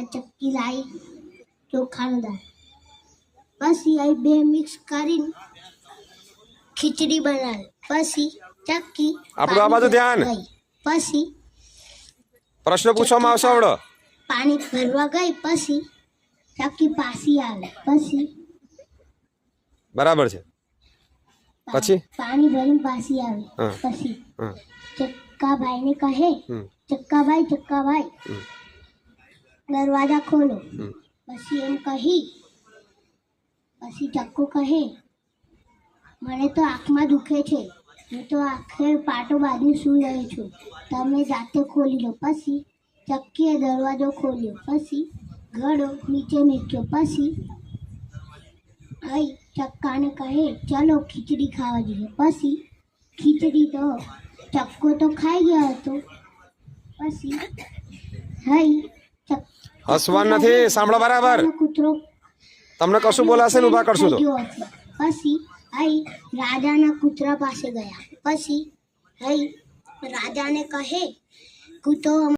આ ચક્કી લાવી ચોખાનું દાળ પછી આ બે મિક્સ કરીને ખીચડી બનાવી. પછી ચક્કી આપણું આ બાજુ ધ્યાન. પછી પ્રશ્ન પૂછવામાં આવશે આવડો. પાણી ભરવા ગઈ. પછી ચક્કી પાછી આવે. પછી બરાબર છે. પછી? પાણી ભરીને પાછી આવે. પછી ચક્કાભાઈને કહે ચક્કાભાઈ ચક્કાભાઈ. દરવાજા ખોલો. પછી એમ કહી પછી ચક્કુ કહે મને તો આંખમાં દુખે છે. હું તો આંખે પાટો બાંધી સૂઈ રહ્યો છું. તમે જાતે ખોલી લો. પછી ચક્કીએ દરવાજો ખોલ્યો. પછી ઘડો નીચે મૂક્યો. પછી અહીં ચક્કાને કહે ચલો ખીચડી ખાવા જઈએ. પછી ખીચડી તો ચક્કો તો ખાઈ ગયો હતો. પછી હઈ હસવાનું નથી, સાંભળો બરાબર તમને કશું બોલાશે ને ઊભા કરશું તો. પછી અહીં રાજાના કૂતરા પાસે ગયા પછી અહીં રાજાને કહે કૂતરો